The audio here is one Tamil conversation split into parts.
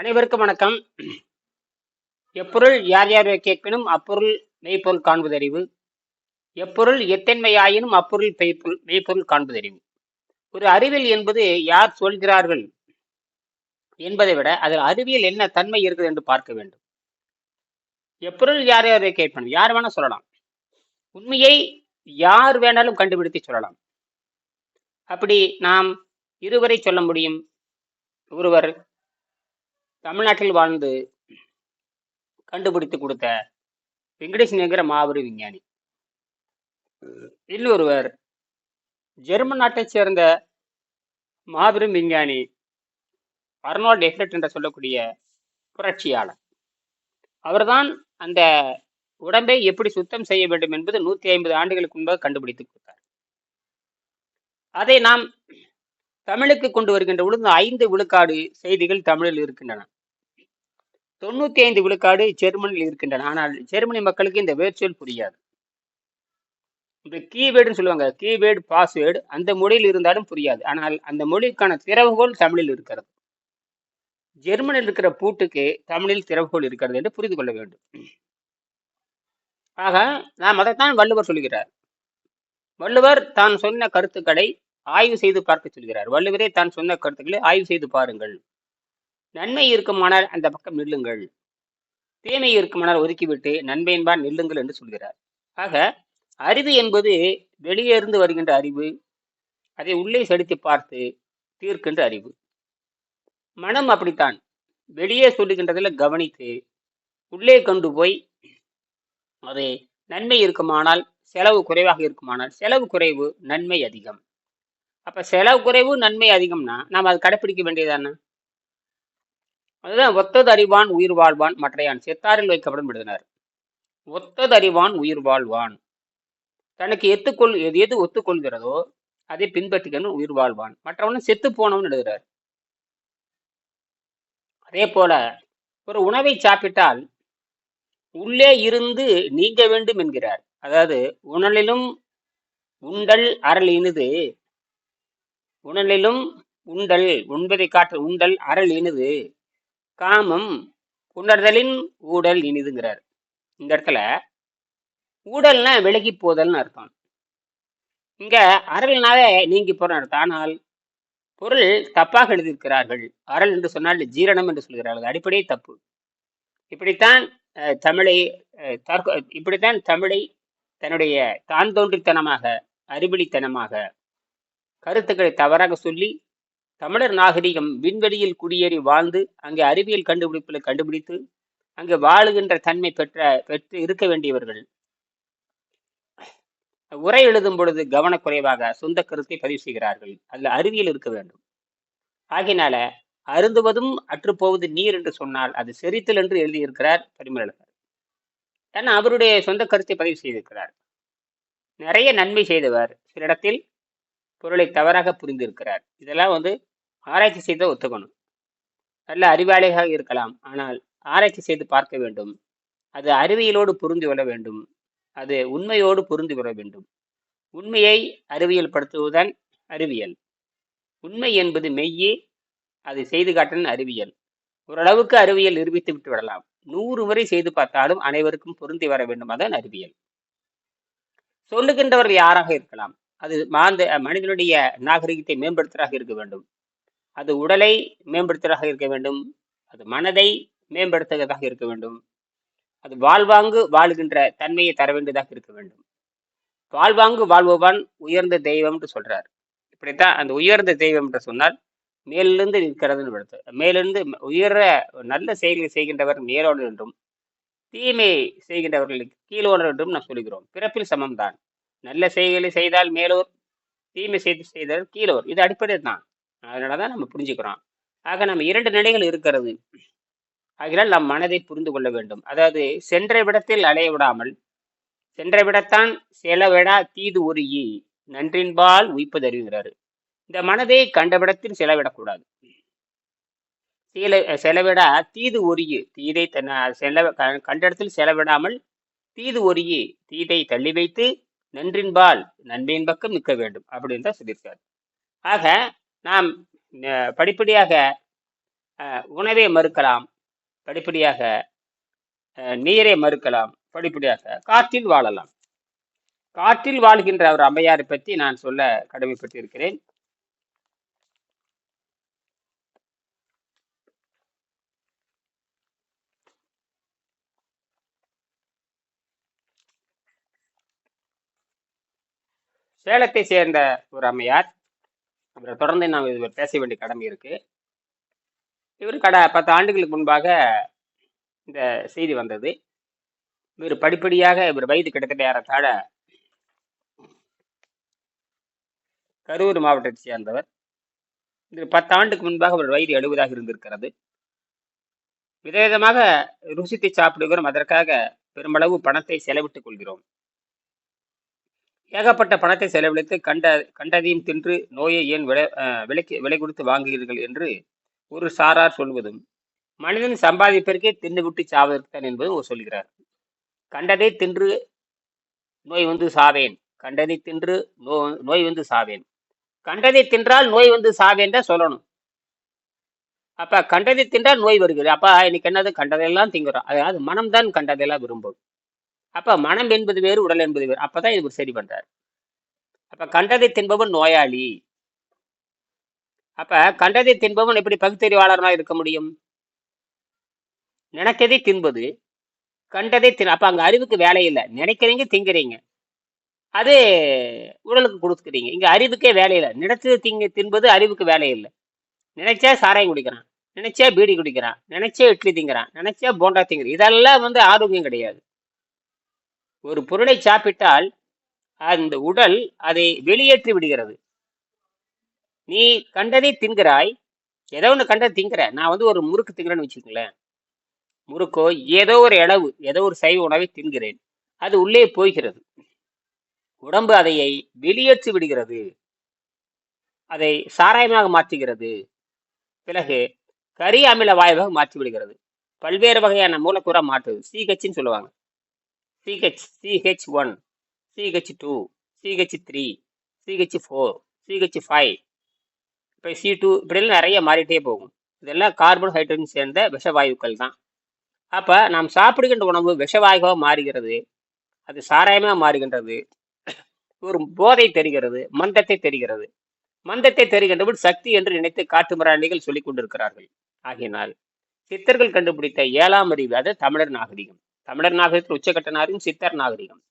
அனைவருக்கும் வணக்கம். எப்பொருள் யார் யார் கேட்பினும் அப்பொருள் மெய்ப்பொருள் காண்பதறிவு. எப்பொருள் எத்தன்மையாயினும் அப்பொருள் பெய்ப்பொருள் மெய்ப்பொருள் காண்பதறிவு. ஒரு அறிவியல் என்பது யார் சொல்கிறார்கள் என்பதை விட அதில் அறிவியல் என்ன தன்மை இருக்குது என்று பார்க்க வேண்டும். எப்பொருள் யார் யார் கேட்பினும் யார் வேணா சொல்லலாம். உண்மையை யார் வேணாலும் கண்டுபிடித்து சொல்லலாம். அப்படி நாம் இருவரை சொல்ல முடியும். ஒருவர் தமிழ்நாட்டில் வாழ்ந்து கண்டுபிடித்து கொடுத்த வெங்கடேசன்ங்கிற மாபெரும் விஞ்ஞானி. இன்னொருவர் ஜெர்மன் நாட்டைச் சேர்ந்த மாபெரும் விஞ்ஞானி அர்னால்ட் எஃப்லெட் என்று சொல்லக்கூடிய புரட்சியாளர். அவர்தான் அந்த உடம்பை எப்படி சுத்தம் செய்ய வேண்டும் என்பது நூத்தி ஐம்பது ஆண்டுகளுக்கு முன்பாக கண்டுபிடித்து கொடுத்தார். அதை நாம் தமிழுக்கு கொண்டு வருகின்ற பொழுது ஐந்து விழுக்காடு செய்திகள் தமிழில் இருக்கின்றன. தொண்ணூத்தி ஐந்து விழுக்காடு ஜெர்மனியில் இருக்கின்றன. ஆனால் ஜெர்மனி மக்களுக்கு இந்த வேர்ச்சொல் புரியாது. இந்த கீவேர்டுன்னு சொல்லுவாங்க. கீவேர்டு பாஸ்வேர்டு அந்த மொழியில் இருந்தாலும் புரியாது. ஆனால் அந்த மொழிக்கான திறவுகோல் தமிழில் இருக்கிறது. ஜெர்மனில் இருக்கிற பூட்டுக்கு தமிழில் திறவுகோல் இருக்கிறது என்று புரிந்து கொள்ள வேண்டும். ஆக நாம் அதைத்தான் வள்ளுவர் சொல்கிறார். வள்ளுவர் தான் சொன்ன கருத்துக்களை ஆய்வு செய்து பார்க்க சொல்கிறார். வள்ளுவரே தான் சொன்ன கருத்துக்களை ஆய்வு செய்து பாருங்கள். நன்மை இருக்குமானால் அந்த பக்கம் நில்லுங்கள். தீமை இருக்குமானால் ஒதுக்கிவிட்டு நன்மை என்பான் நில்லுங்கள் என்று சொல்கிறார். ஆக அறிவு என்பது வெளியே இருந்து வருகின்ற அறிவு அதை உள்ளே செலுத்தி பார்த்து தீர்க்கின்ற அறிவு. மனம் அப்படித்தான். வெளியே சொல்லுகின்றதில் கவனித்து உள்ளே கொண்டு போய் அது நன்மை இருக்குமானால் செலவு குறைவாக இருக்குமானால் செலவு குறைவு நன்மை அதிகம். அப்போ செலவு குறைவு நன்மை அதிகம்னா நாம் அது கடைப்பிடிக்க வேண்டியதானே அதுதான் ஒத்தது அறிவான் உயிர் வாழ்வான் மற்றையான். செத்தாரில் வைக்கப்படும் விடுதினார். ஒத்தது அறிவான் உயிர் வாழ்வான். தனக்கு எத்துக்கொள் எது எது ஒத்துக்கொள்கிறதோ அதை பின்பற்றிக்கணும் உயிர் வாழ்வான். மற்றவனும் செத்து போனவன் எழுதுகிறார் அதே போல ஒரு உணவை சாப்பிட்டால் உள்ளே இருந்து நீங்க வேண்டும் என்கிறார். அதாவது உணலிலும் உண்டல் அரல் இனிது உணலிலும் உண்டல் உண்பதை காற்று உண்டல் அரல் இனிது. காமம் உணர்தலின் ஊடல் இனிதுங்கிறார். இந்த இடத்துல ஊடல்னா விலகி போதல்னு அர்த்தம். இங்க அறல்னாவே நீங்கி போற அர்த்தம். ஆனால் பொருள் தப்பாக எழுதியிருக்கிறார்கள். அரல் என்று சொன்னால் ஜீரணம் என்று சொல்கிறார்கள். அடிப்படை தப்பு. இப்படித்தான் தமிழை தற்கொ- இப்படித்தான் தமிழை தன்னுடைய தான் தோன்றித்தனமாக அறிவிலித்தனமாக கருத்துக்களை தவறாக சொல்லி தமிழர் நாகரிகம் விண்வெளியில் குடியேறி வாழ்ந்து அங்கே அறிவியல் கண்டுபிடிப்புகளை கண்டுபிடித்து அங்கே வாழுகின்ற தன்மை பெற்ற பெற்று இருக்க வேண்டியவர்கள். உரை எழுதும் பொழுது கவனக்குறைவாக சொந்த கருத்தை பதிவு செய்கிறார்கள். அதில் அறிவியல் இருக்க வேண்டும். ஆகினால அருந்துவதும் அற்றுப்போவது நீர் என்று சொன்னால் அது செரித்தல் என்று எழுதியிருக்கிறார் பரிமளகர் ஏன்னா அவருடைய சொந்த கருத்தை பதிவு செய்திருக்கிறார். நிறைய நன்மை செய்தவர். சில இடத்தில் பொருளை தவறாக புரிந்திருக்கிறார். இதெல்லாம் வந்து ஆராய்ச்சி செய்த ஒத்துக்கணும். நல்ல அறிவாளியாக இருக்கலாம். ஆனால் ஆராய்ச்சி செய்து பார்க்க வேண்டும். அது அறிவியலோடு புரிந்து கொள்ள வேண்டும். அது உண்மையோடு புரிந்து கொள்ள வேண்டும். உண்மையை அறிவியல் படுத்துவதுதான் அறிவியல். உண்மை என்பது மெய்யே அதை செய்து காட்டன் அறிவியல். ஓரளவுக்கு அறிவியல் நிரூபித்து விட்டு விடலாம். நூறு முறை செய்து பார்த்தாலும் அனைவருக்கும் பொருந்தி வர வேண்டும் அதான் அறிவியல். சொல்லுகின்றவர் யாராக இருக்கலாம்? அது மாந்த மனிதனுடைய நாகரிகத்தை மேம்படுத்துவதாக இருக்க வேண்டும். அது உடலை மேம்படுத்துவதாக இருக்க வேண்டும். அது மனதை மேம்படுத்துவதாக இருக்க வேண்டும். அது வாழ்வாங்கு வாழுகின்ற தன்மையை தர வேண்டியதாக இருக்க வேண்டும். வாழ்வாங்கு வாழ்பவன் உயர்ந்த தெய்வம் என்று சொல்றார். இப்படித்தான் அந்த உயர்ந்த தெய்வம் என்று சொன்னால் மேலிருந்து நிற்கிறதுன்னு எடுத்து மேலிருந்து உயர நல்ல செயல்களை செய்கின்றவர் மேலோடு என்றும் தீமை செய்கின்றவர்களுக்கு கீழோடு என்றும் நாம் சொல்கிறோம். பிறப்பில் சமம்தான். நல்ல செய்களை செய்தால் மேலோர் தீமை செய்து செய்தால் கீழோர். இது அடிப்படை தான். அதனால தான் நம்ம புரிஞ்சுக்கிறோம். ஆக நம்ம இரண்டு நிலைகள் இருக்கிறது. ஆகினால் நம் மனதை புரிந்து கொள்ள வேண்டும். அதாவது சென்ற விடத்தில் அலைய விடாமல் சென்ற விடத்தான் செலவிடா தீது உருகி நன்றின்பால் உய்ப்பதறிகிறாரு இந்த மனதை கண்டவிடத்தில் செலவிடக்கூடாது. சீல செலவிடா தீது ஒருகி தீதை தன்ன செலவ கண்ட இடத்தில் செலவிடாமல் தீது ஒருகி தீதை தள்ளி வைத்து நன்றின்பால் நன்மையின் பக்கம் நிற்க வேண்டும் அப்படின்னு தான் சொல்லியிருக்காரு. ஆக நாம் படிப்படியாக உணவை மறுக்கலாம் படிப்படியாக நீரை மறுக்கலாம் படிப்படியாக காற்றில் வாழலாம். காற்றில் வாழ்கின்ற ஒரு அம்மையாரை பற்றி நான் சொல்ல கடமைப்பட்டிருக்கிறேன். சேலத்தை சேர்ந்த ஒரு அம்மையார். அவரை தொடர்ந்து நாம் இது பேச வேண்டிய கடமை இருக்கு. இவர் கட பத்து ஆண்டுகளுக்கு முன்பாக இந்த செய்தி வந்தது. இவர் படிப்படியாக இவர் வயது கிட்டத்தட்ட ஏறத்தாழ கரூர் மாவட்டத்தை சேர்ந்தவர். இது பத்து ஆண்டுக்கு முன்பாக அவர் வயது எழுபதாக இருந்திருக்கிறது. விதவிதமாக ருசித்து சாப்பிடுகிறோம். அதற்காக பெருமளவு பணத்தை செலவிட்டுக் கொள்கிறோம். ஏகப்பட்ட பணத்தை செலவழித்து கண்ட கண்டதையும் தின்று நோயை ஏன் விலை விலைக்கு விலை கொடுத்து வாங்குகிறீர்கள் என்று ஒரு சாரார் சொல்வதும் மனிதன் சம்பாதிப்பதற்கே தின்னுவிட்டு சாவதற்குத்தான் என்பதும் ஒரு சொல்கிறார். கண்டதை தின்று நோய் வந்து சாவேன். கண்டதை தின்று நோ நோய் வந்து சாவேன். கண்டதை தின்றால் நோய் வந்து சாவேன் தான் சொல்லணும். அப்ப கண்டதை தின்றால் நோய் வருகிறது. அப்ப இன்னைக்கு என்னது? கண்டதெல்லாம் திங்குறோம். அதாவது மனம்தான் கண்டதெல்லாம் விரும்பும். அப்ப மனம் என்பது வேறு உடல் என்பது வேறு. அப்பதான் இவர் சரி பண்றார். அப்ப கண்டதை தின்பவன் நோயாளி. அப்ப கண்டதை தின்பவன் எப்படி பகுத்தறிவாளர்களா இருக்க முடியும்? நினைக்கதை தின்பது கண்டதை தின் அப்ப அங்க அறிவுக்கு வேலை இல்லை. நினைக்கிறீங்க திங்கிறீங்க. அது உடலுக்கு கொடுத்துக்கிறீங்க. இங்க அறிவுக்கே வேலை இல்லை. நினைச்சது திங்க தின்பது அறிவுக்கு வேலை இல்லை. நினைச்சா சாராயம் குடிக்கிறான். நினைச்சா பீடி குடிக்கிறான். நினைச்சா இட்லி திங்கிறான். நினைச்சா போண்டா திங்கிறான். இதெல்லாம் வந்து ஆரோக்கியம் கிடையாது. ஒரு பொருளை சாப்பிட்டால் அந்த உடல் அதை வெளியேற்றி விடுகிறது. நீ கண்டதை தின்கிறாய். ஏதோ ஒன்று கண்டதை திங்கிற நான் வந்து ஒரு முறுக்கு திங்கிறேன்னு வச்சுக்கோங்களேன். முறுக்கோ ஏதோ ஒரு இளவு ஏதோ ஒரு சைவ உணவை தின்கிறேன். அது உள்ளே போகிறது உடம்பு அதையை வெளியேற்றி விடுகிறது. அதை சாராயமாக மாற்றுகிறது. பிறகு கரி அமில வாயுவாக மாற்றி விடுகிறது. பல்வேறு வகையான மூலக்கூறா மாற்றுது சீகச்சின்னு சொல்லுவாங்க. C H C H one C H two C H three C H four C H five இப்போ சி டூ இப்படிலாம் நிறைய மாறிட்டே போகும். இதெல்லாம் கார்பன் ஹைட்ரஜன் சேர்ந்த விஷவாயுக்கள் தான். அப்போ நாம் சாப்பிடுகின்ற உணவு விஷவாயுவாக மாறுகிறது. அது சாராயமாக மாறுகின்றது. ஒரு போதை தெரிகிறது மந்தத்தை தெரிகிறது. மந்தத்தை தெரிகின்றபோது சக்தி என்று நினைத்து காட்டு மிராண்டிகள் சொல்லிக் கொண்டிருக்கிறார்கள். ஆகையினால் சித்தர்கள் கண்டுபிடித்த ஏழாம் அறிவு அது தமிழர் நாகரிகம். தமிழர் நாகரிகத்தில் உச்சக்கட்ட நாகரிகம் சித்தர் நாகரிகம்.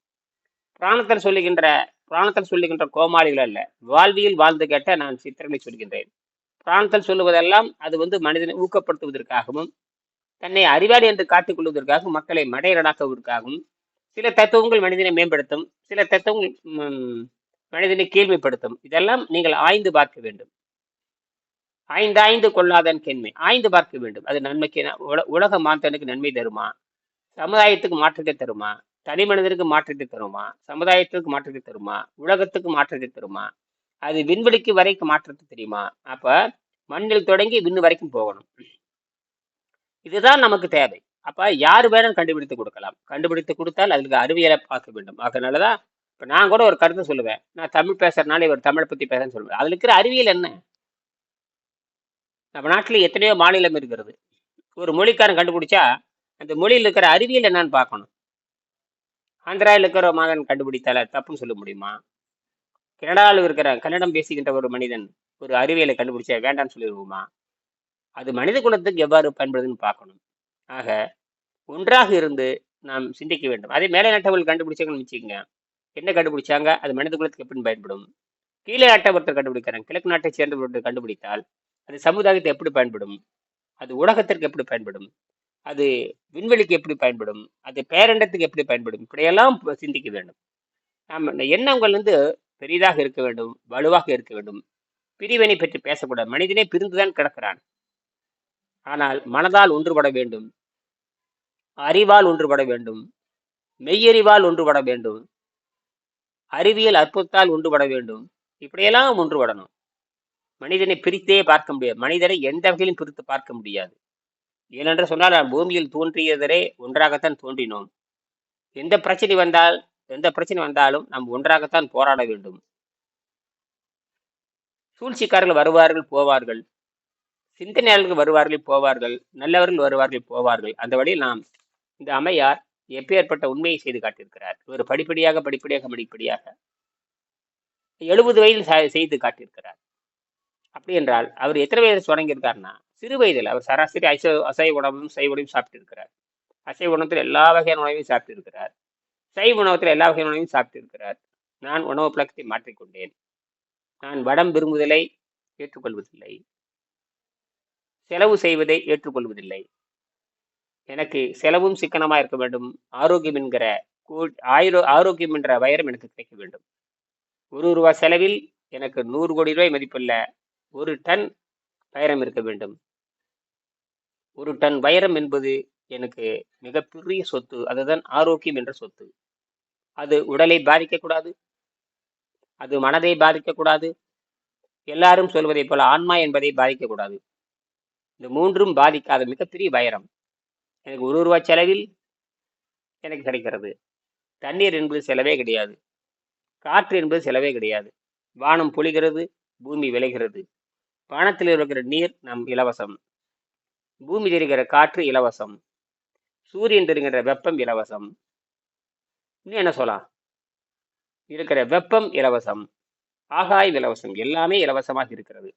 புராணத்தில் சொல்லுகின்ற புராணத்தில் சொல்லுகின்ற கோமாளிகள் அல்ல வாழ்வியல் வாழ்ந்து கேட்ட நான் சித்தர்களை சொல்கின்றேன். புராணத்தில் சொல்லுவதெல்லாம் அது வந்து மனிதனை ஊக்கப்படுத்துவதற்காகவும் தன்னை அறிவாளி என்று காட்டிக் கொள்வதற்காகவும் மக்களை மடையரடாக்குவதற்காகவும் சில தத்துவங்கள் மனிதனை மேம்படுத்தும் சில தத்துவங்கள் மனிதனை கேள்விப்படுத்தும். இதெல்லாம் நீங்கள் ஆய்ந்து பார்க்க வேண்டும். ஆய்ந்து ஆய்ந்து கொள்ளாதன் கேண்மை. ஆய்ந்து பார்க்க வேண்டும். அது நன்மைக்கு உல- உலக மாந்தனுக்கு நன்மை தருமா? சமுதாயத்துக்கு மாற்றத்தை தருமா? தனி மனிதருக்கு மாற்றத்தை தருமா? சமுதாயத்திற்கு மாற்றத்தை தருமா? உலகத்துக்கு மாற்றத்தை தருமா? அது விண்வெளிக்கு வரைக்கும் மாற்றத்தை தெரியுமா? அப்ப மண்ணில் தொடங்கி விண்ணு வரைக்கும் போகணும். இதுதான் நமக்கு தேவை. அப்ப யார் வேணும் கண்டுபிடித்து கொடுக்கலாம். கண்டுபிடித்து கொடுத்தால் அதுக்கு அறிவியலை பார்க்க வேண்டும். அதனாலதான் இப்ப நான் கூட ஒரு கருத்தை சொல்லுவேன். நான் தமிழ் பேசுறதுனால இவர் தமிழை பத்தி பேசுறேன்னு சொல்லுவேன். அதுல இருக்கிற அறிவியல் என்ன? நம்ம நாட்டுல எத்தனையோ மாநிலம் இருக்கிறது. ஒரு மொழிக்காரன் கண்டுபிடிச்சா அந்த மொழியில் இருக்கிற அறிவியல் என்னன்னு பார்க்கணும். ஆந்திராவில் இருக்கிற மகன் கண்டுபிடித்தால தப்புன்னு சொல்ல முடியுமா? கனடாவில் இருக்கிற கன்னடம் பேசுகின்ற ஒரு மனிதன் ஒரு அறிவியலை கண்டுபிடிச்சா வேண்டாம்னு சொல்லிடுவோமா? அது மனித குலத்துக்கு எவ்வாறு பயன்படுதுன்னு பார்க்கணும். ஆக ஒன்றாக இருந்து நாம் சிந்திக்க வேண்டும். அதே மேலே நாட்டவர்கள் கண்டுபிடிச்சாங்கன்னு வச்சுக்கோங்க. என்ன கண்டுபிடிச்சாங்க? அது மனித குலத்துக்கு எப்படி பயன்படும். கீழே நாட்டை ஒருத்தர் கண்டுபிடிக்கிறாங்க. கிழக்கு நாட்டை சேர்ந்த ஒருத்தர் கண்டுபிடித்தால் அது சமுதாயத்தை எப்படி பயன்படும்? அது உலகத்திற்கு எப்படி பயன்படும்? அது விண்வெளிக்கு எப்படி பயன்படும்? அது பேரண்டத்துக்கு எப்படி பயன்படும்? இப்படியெல்லாம் சிந்திக்க வேண்டும். நாம் எண்ணங்கள் வந்து பெரிதாக இருக்க வேண்டும் வலுவாக இருக்க வேண்டும். பிரிவினை பற்றி பேசக்கூடாது. மனிதனே பிரிந்துதான் கிடக்கிறான். ஆனால் மனதால் ஒன்றுபட வேண்டும். அறிவால் ஒன்றுபட வேண்டும். மெய்யறிவால் ஒன்றுபட வேண்டும். அறிவியல் அற்புதத்தால் ஒன்றுபட வேண்டும். இப்படியெல்லாம் ஒன்றுபடணும். மனிதனை பிரித்தே பார்க்க முடியாது. மனிதனை எந்த வகையிலும் பிரித்து பார்க்க முடியாது. ஏனென்று சொன்னால் நாம் பூமியில் தோன்றியதரே ஒன்றாகத்தான் தோன்றினோம். எந்த பிரச்சனை வந்தால் எந்த பிரச்சனை வந்தாலும் நாம் ஒன்றாகத்தான் போராட வேண்டும். சூழ்ச்சிக்காரர்கள் வருவார்கள் போவார்கள். சிந்தனையாளர்கள் வருவார்கள் போவார்கள். நல்லவர்கள் வருவார்கள் போவார்கள். அந்த வழியில் நாம் இந்த அம்மையார் எப்பேற்பட்ட உண்மையை செய்து காட்டியிருக்கிறார்? இவர் படிப்படியாக படிப்படியாக படிப்படியாக எழுபது வயதில் செய்து காட்டியிருக்கிறார். அப்படி என்றால் அவர் எத்தனை வயதில் தொடங்கியிருக்காருன்னா சிறு வயதில் அவர் சராசரி அசை அசைவ உணவும் சை உணவும் சாப்பிட்டு இருக்கிறார் அசைவ உணவத்தில் எல்லா வகையான உணவையும் சாப்பிட்டு இருக்கிறார் சைவ உணவத்தில் எல்லா வகையான உணவையும் சாப்பிட்டு இருக்கிறார் நான் உணவு பழக்கத்தை மாற்றிக்கொண்டேன். நான் வடம் விரும்புதலை ஏற்றுக்கொள்வதில்லை. செலவு செய்வதை ஏற்றுக்கொள்வதில்லை. எனக்கு செலவும் சிக்கனமா இருக்க வேண்டும். ஆரோக்கியம் என்கிற கோ ஆயிரோ ஆரோக்கியம் என்ற வைரம் எனக்கு கிடைக்க வேண்டும். ஒரு ரூபாய் செலவில் எனக்கு நூறு கோடி ரூபாய் மதிப்புள்ள ஒரு டன் வைரம் இருக்க வேண்டும். ஒரு டன் வைரம் என்பது எனக்கு மிகப்பெரிய சொத்து அதுதான் ஆரோக்கியம் என்ற சொத்து. அது உடலை பாதிக்கக்கூடாது அது மனதை பாதிக்கக்கூடாது எல்லாரும் சொல்வதைப் போல ஆன்மா என்பதை பாதிக்கக்கூடாது இந்த மூன்றும் பாதிக்காத மிகப்பெரிய வைரம். எனக்கு ஒரு ரூபாய் செலவில் எனக்கு கிடைக்கிறது. தண்ணீர் என்பது செலவே கிடையாது. காற்று என்பது செலவே கிடையாது. வானம் பொழிகிறது பூமி விளைகிறது. வானத்தில் இருக்கிற நீர் நம் இலவசம். பூமி தெரிகிற காற்று இலவசம். சூரியன் தெரிகின்ற வெப்பம் இலவசம். இன்னும் என்ன சொல்லலாம்? இருக்கிற வெப்பம் இலவசம். ஆகாயம் இலவசம். எல்லாமே இலவசமாக இருக்கிறது.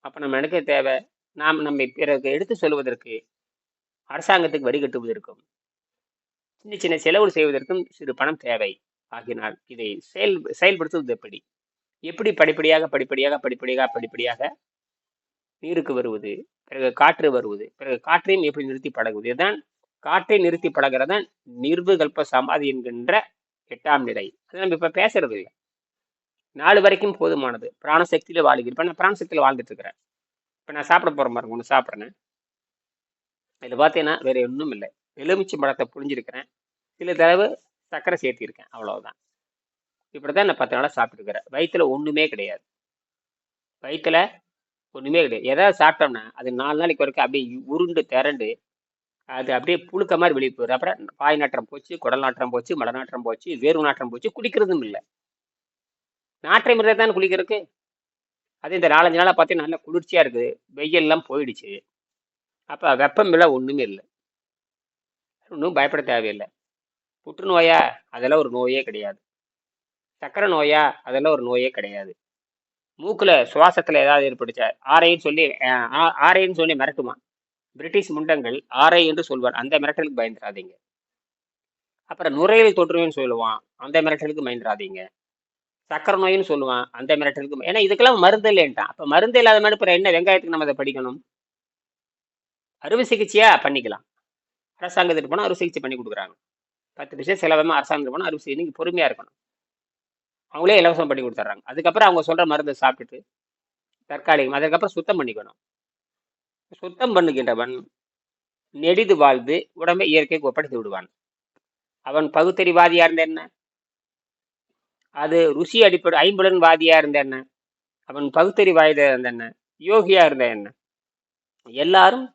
அப்போ நம்ம எனக்கு தேவை? நாம் நம்மை பிறகு எடுத்து சொல்வதற்கு அரசாங்கத்துக்கு வரி கட்டுவதற்கும் சின்ன சின்ன செலவு செய்வதற்கும் சிறு பணம் தேவை. ஆகினால் இதை செயல் செயல்படுத்துவது எப்படி? எப்படி படிப்படியாக படிப்படியாக படிப்படியாக படிப்படியாக நீருக்கு வருவது பிறகு காற்று வருவது பிறகு காற்றையும் எப்படி நிறுத்தி பழகுவது? இதுதான் காற்றை நிறுத்தி பழகிறதான் நிர்வுகல்ப சமாதி என்கின்ற எட்டாம் நிலை. அது நம்ம இப்போ பேசுறது இல்லை. நாலு வரைக்கும் போதுமானது. பிராணசக்தியில வாழ்கிறேன் இப்ப நான் பிராணசக்தியில் வாழ்ந்துட்டு இருக்கிறேன் இப்போ நான் சாப்பிட போற மாதிரி ஒன்று சாப்பிட்றேன். இதில் பார்த்தீங்கன்னா வேற ஒன்றும் இல்லை. எலுமிச்சை பழத்தை புரிஞ்சிருக்கிறேன் சில தடவை சர்க்கரை சேர்த்திருக்கேன். அவ்வளவுதான். இப்படிதான் நான் பத்து நாளாக சாப்பிட்டுருக்கிறேன். வயிற்றுல ஒன்றுமே கிடையாது. வயிற்றுல ஒன்றுமே கிடையாது. எதாவது சாப்பிட்டோம்னா அது நாலு நாளைக்கு வரைக்கும் அப்படியே உருண்டு திரண்டு அது அப்படியே புழுக்க மாதிரி வெளியே போயிடும் அப்புறம் பாய் நாற்றம் போச்சு குடல் நாற்றம் போச்சு மலை நாற்றம் போச்சு வேர்வு நாற்றம் போச்சு குடிக்கிறதும் இல்லை. நாற்றம் இருந்தால் தான் குளிக்கிறதுக்கு. அது இந்த நாலஞ்சு நாளாக பார்த்தீங்கன்னா நல்லா குளிர்ச்சியாக இருக்குது. வெயிலெல்லாம் போயிடுச்சு. அப்போ வெப்பம் இல்லை ஒன்றுமே இல்லை. ஒன்றும் பயப்பட தேவையில்லை. புற்றுநோயா அதெல்லாம் ஒரு நோயே கிடையாது. சக்கரை நோயா அதெல்லாம் ஒரு நோயே கிடையாது. மூக்கில் சுவாசத்தில் ஏதாவது ஏற்பட்டுச்சா? ஆரைன்னு சொல்லி ஆரைன்னு சொல்லி மிரட்டுமா? பிரிட்டிஷ் முண்டங்கள் ஆரை என்று சொல்வார். அந்த மிரட்டலுக்கு பயந்துடாதீங்க அப்புறம் நுரையீரல் தொற்றுமைன்னு சொல்லுவான். அந்த மிரட்டலுக்கு பயந்துடாதீங்க சக்கரை நோயின்னு சொல்லுவான். அந்த மிரட்டலுக்கு ஏன்னா இதுக்கெல்லாம் மருந்து இல்லைன்ட்டான். அப்போ மருந்து இல்லாத மாதிரி அப்புறம் என்ன வெங்காயத்துக்கு நம்ம அதை படிக்கணும்? அறுவை சிகிச்சையா? பண்ணிக்கலாம். அரசாங்கத்துக்கு போனால் அறுவை சிகிச்சை பண்ணி கொடுக்குறாங்க. பத்து நிமிஷம் செலவாம அரசாங்கத்துக்கு போனால் அறுவை சிகிச்சை நீங்கள் பொறுமையாக இருக்கணும். அவங்களே இலவசம் பண்ணி கொடுத்துட்றாங்க. அதுக்கப்புறம் அவங்க சொல்கிற மருந்தை சாப்பிட்டுட்டு தற்காலிகம் அதுக்கப்புறம் சுத்தம் பண்ணிக்கணும். சுத்தம் பண்ணுகின்றவன் நெடிது வாழ்ந்து உடம்பை இயற்கைக்கு ஒப்படைத்து விடுவான். அவன் பகுத்தறிவாதியா இருந்த என்ன? அது ருசி அடிப்படை ஐம்புலன் வாதியா இருந்த என்ன? அவன் பகுத்தறிவாயுத இருந்த என்ன? யோகியா இருந்த என்ன? எல்லாரும்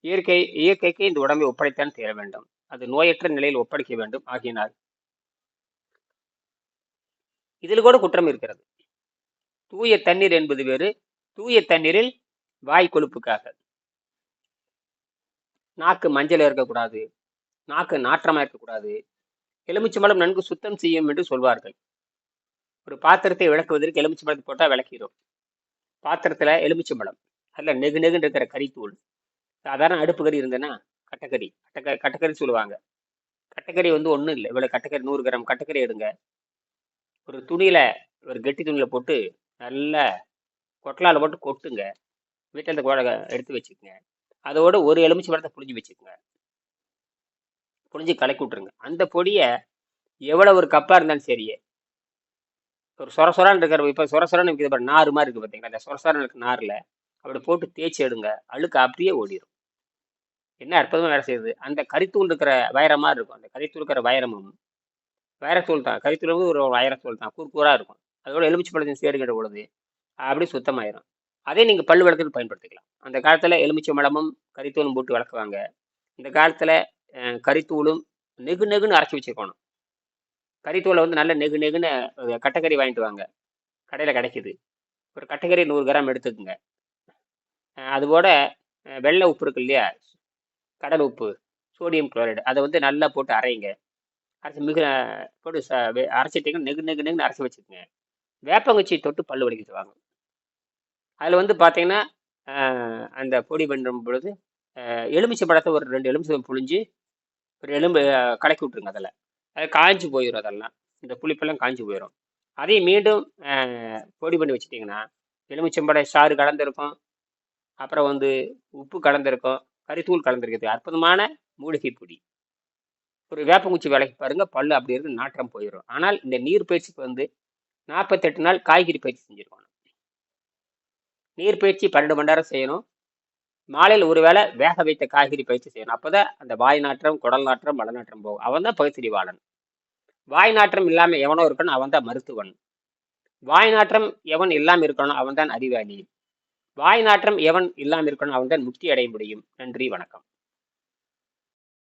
இயற்கை இயற்கைக்கு இந்த உடம்பை ஒப்படைத்தான் தீர வேண்டும். அது நோயற்ற நிலையில் ஒப்படைக்க வேண்டும். ஆகினார் இதில் கூட குற்றம் இருக்கிறது. தூய தண்ணீர் என்பது வேறு தூய தண்ணீரில் வாய் கொழுப்புக்காக. நாக்கு மஞ்சள் இருக்கக்கூடாது நாக்கு நாற்றமா இருக்கக்கூடாது. எலுமிச்சம்பழம் நன்கு சுத்தம் செய்யும் என்று சொல்வார்கள். ஒரு பாத்திரத்தை விளக்குவதற்கு எலுமிச்சம்பழத்தை போட்டால் விளக்கிடும் பாத்திரத்துல எலுமிச்சம்பழம் அதில் நெகு நெகுன்னு இருக்கிற கறித்தூள் சாதாரண அடுப்பு கறி இருந்ததுன்னா கட்டக்கறி கட்டக்க கட்டக்கறி சொல்லுவாங்க. கட்டக்கறி வந்து ஒன்றும் இல்லை. இவ்வளோ கட்டக்கறி நூறு கிராம் கட்டக்கறி எடுங்க. ஒரு துணியில ஒரு கெட்டி துணியில போட்டு நல்லா கொட்டலால் போட்டு கொட்டுங்க. வீட்டில் அந்த குழக எடுத்து வச்சுக்கோங்க. அதோட ஒரு எலுமிச்சை மரத்தை புளிஞ்சு வச்சுக்கோங்க. புளிஞ்சு கலக்கி விட்ருங்க அந்த பொடியை எவ்வளோ ஒரு கப்பாக இருந்தாலும் சரியே ஒரு சொர சொரான்னு இருக்கிற இப்போ சொர சொரன்னு இருக்குது பாரு நார் மாதிரி இருக்குது பார்த்தீங்களா அந்த சொர சொரன்னு இருக்க நாரில் அப்படி போட்டு தேய்ச்சி எடுங்க. அழுக்கு அப்படியே ஓடிடும் என்ன அற்புதமாக வேலை செய்யுது. அந்த கரித்தூள் இருக்கிற வைரமாக இருக்கும். அந்த கரித்தூள் இருக்கிற வைரமும் வைரத்தூள் தான். கரித்தூள் ஒரு வைரத்தூள் தான். கூர் இருக்கும். அதோட எலுமிச்சை பழத்தையும் சேருகிற பொழுது அப்படி சுத்தமாயிரும். அதே நீங்கள் பல் விளக்கத்துக்கு பயன்படுத்திக்கலாம். அந்த காலத்தில் எலுமிச்சை மலமும் கறித்தூளும் போட்டு வளர்க்குவாங்க. இந்த காலத்தில் கறித்தூளும் நெகு நெகுன்னு அரைச்சி வச்சுருக்கணும். கறித்தூளை வந்து நல்ல நெகு நெகுன்னு கட்டைக்கறி வாங்கிட்டு வாங்க. கடையில் கிடைக்குது. ஒரு கட்டைக்கறி நூறு கிராம் எடுத்துக்கோங்க. அதுபோல் வெள்ளை உப்பு இருக்கு இல்லையா? கடல் உப்பு சோடியம் குளோரைடு. அதை வந்து நல்லா போட்டு அரைங்க. அரைச்சி மிக போட்டு ச அரைச்சிட்டிங்கன்னா நெகு நெகு நெகுன்னு அரைச்சி வச்சுக்கோங்க. வேப்பங்குச்சி தொட்டு பல்லு வலிக்கிடுவாங்க அதில் வந்து பார்த்தீங்கன்னா அந்த பொடி பண்ணும் பொழுது எலுமிச்சை பழத்தை ஒரு ரெண்டு எலுமிச்சை புழிஞ்சு ஒரு எலும்பு கலக்கி விட்ருங்க அதில். அது காய்ஞ்சி போயிடும் அதெல்லாம். இந்த புளிப்பெல்லாம் காய்ஞ்சி போயிடும் அதையும் மீண்டும் பொடி பண்ணி வச்சிட்டிங்கன்னா எலுமிச்சம்பழ சாறு கலந்துருக்கும். அப்புறம் வந்து உப்பு கலந்துருக்கும். கறித்தூள் கலந்துருக்குது. அற்புதமான மூலிகை பொடி. ஒரு வேப்பங்குச்சி விலைக்கு பாருங்க பல்லு அப்படி இருக்கு நாற்றம் போயிடும். ஆனால் இந்த நீர் பயிற்சிக்கு வந்து நாற்பத்தெட்டு நாள் காய்கறி பயிற்சி செஞ்சுருக்கணும். நீர் பயிற்சி பன்னெண்டு மணி நேரம் செய்யணும். மாலையில் ஒரு வேளை வேக வைத்த காய்கறி பயிற்சி செய்யணும். அப்போ தான் அந்த வாய் நாற்றம் குடல் நாற்றம் மல நாற்றம் போகும். அவன் தான் பகுத்தறிவாளன் வாய் நாற்றம் இல்லாமல் எவனோ இருக்கணும் அவன் தான் மருத்துவன். வாய் நாற்றம் எவன் இல்லாமல் இருக்கணும் அவன் தான் அறிவாளி. வாய் நாற்றம் எவன் இல்லாமல் இருக்கணும் அவன் தான் முக்தி அடைய முடியும். நன்றி வணக்கம்.